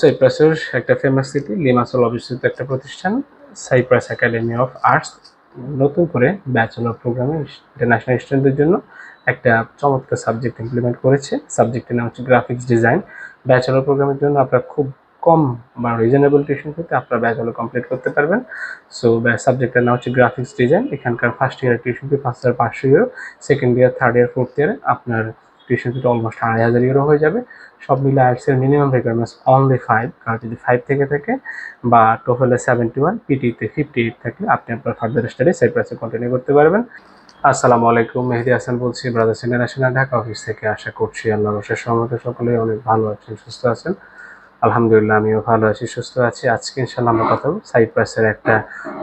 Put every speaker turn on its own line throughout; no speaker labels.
সাইপ্রাসের একটা famous city Limassol অবস্থিত একটা প্রতিষ্ঠান সাইপ্রাস একাডেমি অফ আর্টস নতুন করে ব্যাচেলর প্রোগ্রামে ইন্টারন্যাশনাল স্টুডেন্টদের জন্য একটা চমৎকার সাবজেক্ট ইমপ্লিমেন্ট করেছে। সাবজেক্টের নাম হচ্ছে গ্রাফিক্স ডিজাইন ব্যাচেলর প্রোগ্রামের জন্য আপনারা খুব কম বা রিজনেবল টিউশন করতে আপনারা ব্যাচেলর কমপ্লিট করতে পারবেন। সো সাবজেক্টের নাম হচ্ছে গ্রাফিক্স ডিজাইন এখানকার ফার্স্ট ইয়ার টিউশন ফি পাঁচ হাজার পাঁচশো euro second year third year fourth ইয়ারে আপনার ফিটা অলমোস্ট আড়াই হাজার ইউরো হয়ে যাবে। সব মিলে আর্টসের মিনিমাম রিকোয়ারমেন্টস অনলি ফাইভ কারণ যদি ফাইভ থেকে থাকে বা টোফেলে সেভেন্টি ওয়ান পিটিতে ফিফটি এইট থাকলে আপনি আপনার ফার্দার স্টাডি সাইপ্রাসে কন্টিনিউ করতে পারবেন। আসসালামু আলাইকুম, মেহেদি হাসান বলছি ব্রাদার্স ইন্টারন্যাশনাল ঢাকা অফিস থেকে। আশা করছি আল্লাহ রসের সহমতে সকলে অনেক ভালো আছেন, সুস্থ আছেন। আলহামদুলিল্লাহ, আমিও ভালো আছি, সুস্থ আছি। আজকে ইনশাল্লাহ আমরা কথা সাইপ্রাসের একটা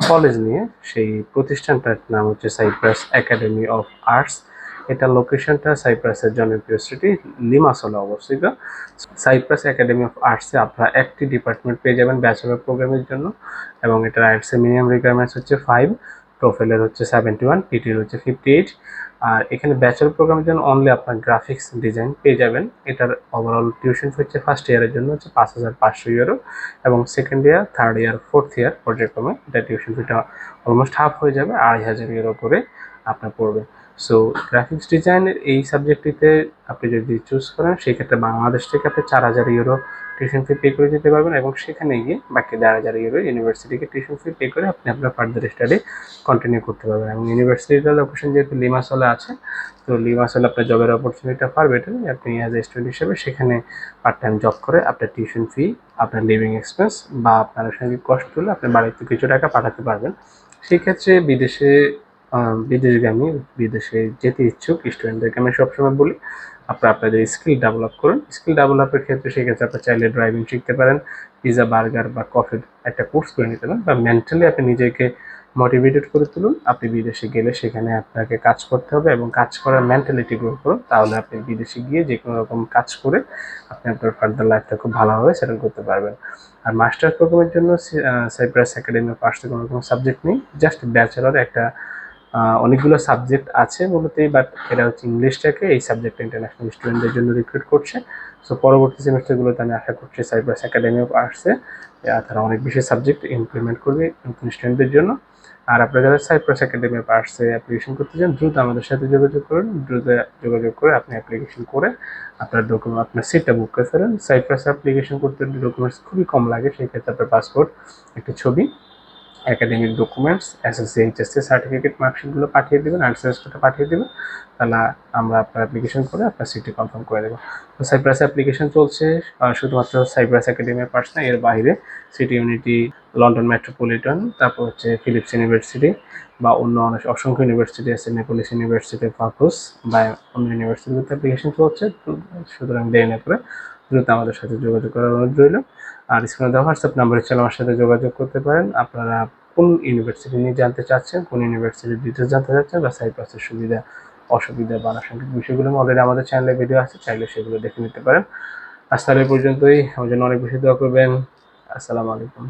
কলেজ নিয়ে। সেই প্রতিষ্ঠানটার নাম হচ্ছে সাইপ্রাস একাডেমি অফ আর্টস এটা লোকেশনটা সাইপ্রাসের জনপ্রিয় সিটি লিমাসলে অবস্থিত। সাইপ্রাস একাডেমি অফ আর্টসে আপনারা একটি ডিপার্টমেন্ট পেয়ে যাবেন ব্যাচেলর প্রোগ্রামের জন্য এবং এটার আর্টসের মিনিমাম রিকোয়ারমেন্টস হচ্ছে ফাইভ টোফেলের হচ্ছে সেভেন্টি ওয়ান পিটির হচ্ছে ফিফটি এইট আর এখানে ব্যাচেলর প্রোগ্রামের জন্য অনলি আপনার গ্রাফিক্স ডিজাইন পেয়ে যাবেন। এটার ওভারঅল টিউশন হচ্ছে ফার্স্ট ইয়ারের জন্য হচ্ছে পাঁচ হাজার পাঁচশো ইউরো এবং second year third year fourth year পর্যায়ক্রমে এটা টিউশন ফিটা অলমোস্ট হাফ হয়ে যাবে, আড়াই হাজার ইউরো করে আপনার পড়বে। সো গ্রাফিক্স ডিজাইনের এই সাবজেক্টটিতে আপনি যদি চুজ করেন সেই ক্ষেত্রে বাংলাদেশ থেকে আপনি চার হাজার ইউরো টিউশন ফি পে করে যেতে পারবেন এবং সেখানে গিয়ে বাকি দেড় হাজার ইউরো ইউনিভার্সিটিকে টিউশন ফি পে করে আপনি আপনার ফার্দার স্টাডি কন্টিনিউ করতে পারবেন। এবং ইউনিভার্সিটিটার লোকেশন যেহেতু লিমাসলে আছে, তো লিমাসলে আপনার জবের অপরচুনিটিটা পার বেটার আপনি অ্যাজ এ স্টুডেন্ট হিসেবে সেখানে পার্ট টাইম জব করে আপনার টিউশন ফি আপনার লিভিং এক্সপেন্স বা আপনার সঙ্গে কষ্ট তুলে আপনি বাড়িতে কিছু টাকা পাঠাতে পারবেন। সেই ক্ষেত্রে বিদেশে বিদেশগামী, বিদেশে যেতে ইচ্ছুক স্টুডেন্টদেরকে আমি সবসময় বলি, আপনারা আপনাদের স্কিল ডেভেলপ করুন। স্কিল ডেভেলপের ক্ষেত্রে সেক্ষেত্রে আপনার চাইলে ড্রাইভিং শিখতে পারেন পিজা বার্গার বা কফির একটা কোর্স করে নিতে পারেন বা মেন্টালি আপনি নিজেকে মোটিভেটেড করে তুলুন। আপনি বিদেশে গেলে সেখানে আপনাকে কাজ করতে হবে এবং কাজ করার মেন্টালিটি গ্রো করুন। তাহলে আপনি বিদেশে গিয়ে যে কোনো রকম কাজ করে আপনি আপনার ফার্দার লাইফটা খুব ভালোভাবে সেটেল করতে পারবেন। আর মাস্টার প্রোগ্রামের জন্য সাইপ্রাস একাডেমি অফ আর্টসে কোনো রকম সাবজেক্ট নেই জাস্ট ব্যাচেলর একটা অনেকগুলো সাবজেক্ট আছে মূলতই বাট এটা হচ্ছে ইংলিশটাকে এই সাবজেক্টটা ইন্টারন্যাশনাল স্টুডেন্টদের জন্য রিক্রুট করছে। সো পরবর্তী সেমিস্টারগুলোতে আমি আশা করছি সাইপ্রাস একাডেমি অফ আর্টসে তারা অনেক বেশি সাবজেক্ট ইমপ্লিমেন্ট করবে নতুন স্টুডেন্টদের জন্য। আর আপনারা যারা সাইপ্রাস একাডেমি অফ আর্টসে অ্যাপ্লিকেশন করতে চান, দ্রুত আমাদের সাথে যোগাযোগ করুন। দ্রুত যোগাযোগ করে আপনি অ্যাপ্লিকেশন করে আপনার ডকুমেন্ট আপনার সিটটা বুক করে ফেলেন। সাইপ্রাস অ্যাপ্লিকেশন করতে ডকুমেন্টস খুবই কম লাগে সেই ক্ষেত্রে আপনার পাসপোর্ট একটা ছবি। Academic documents SSC HSC certificate মার্কশিটগুলো পাঠিয়ে দেবেন আর কোডটা পাঠিয়ে দেবেন, তাহলে আমরা আপনার অ্যাপ্লিকেশন করে আপনার সিটি কনফার্ম করে দেবো। তো সাইপ্রাস অ্যাপ্লিকেশন চলছে শুধুমাত্র সাইপ্রাস একাডেমির পার্স না, এর বাইরে সিটি ইউনিটি লন্ডন মেট্রোপলিটন তারপর হচ্ছে ফিলিপস ইউনিভার্সিটি বা অন্য অনেক, অসংখ্য ইউনিভার্সিটি আছে নেপোলিস ইউনিভার্সিটি ফাকুস বা অন্য ইউনিভার্সিটিতে অ্যাপ্লিকেশন চলছে সুতরাং দেরি না করে দ্রুত আমাদের সাথে যোগাযোগ করার অনুরোধ রইল। আর স্ক্রিনে দেওয়া হোয়াটসঅ্যাপ নাম্বারে ছিল আমার সাথে যোগাযোগ করতে পারেন। আপনারা কোন ইউনিভার্সিটি নিয়ে জানতে চাচ্ছেন, কোন ইউনিভার্সিটির ডিটেলস জানতে চাচ্ছেন বা সাইপাসের সুবিধা, অসুবিধা বা আনুষঙ্গিক বিষয়গুলো অলরেডি আমাদের চ্যানেলে ভিডিও আছে, চাইলে সেগুলো দেখে নিতে পারেন। আজ তাহলে পর্যন্তই। আমার জন্য অনেক বেশি দোয়া করবেন। আসসালামু আলাইকুম।